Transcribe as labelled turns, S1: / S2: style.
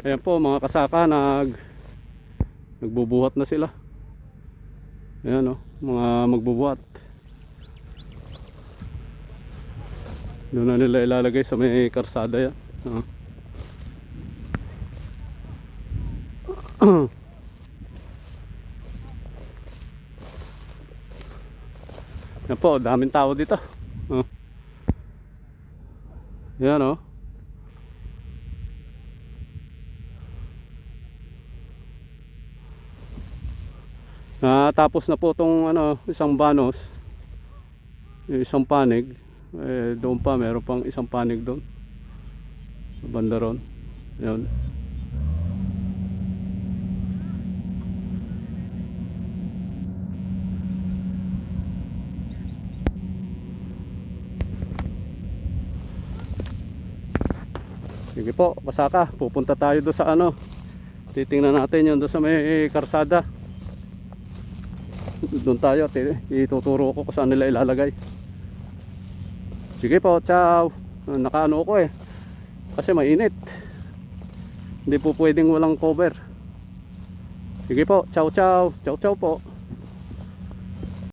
S1: Ayan po mga kasaka nag nagbubuhat na sila. Ayan o, mga magbubuhat. Doon na nila ilalagay sa may karsada yan. Ah. Yan po, daming tao dito. Oh. Yan oh. Natapos na po tong ano, isang banos. Yung isang panig. Eh, doon pa, meron pang isang panig doon. Sa banda ron. Yan. Sige po, pasaka. Pupunta tayo doon sa ano. Titingnan natin yun doon sa may karsada. Doon tayo. ti- Ituturo ko kung saan nila ilalagay. Sige po, ciao. Nakaano ko eh. Kasi mainit. Hindi po pwedeng walang cover. Sige po, ciao ciao. Ciao ciao po.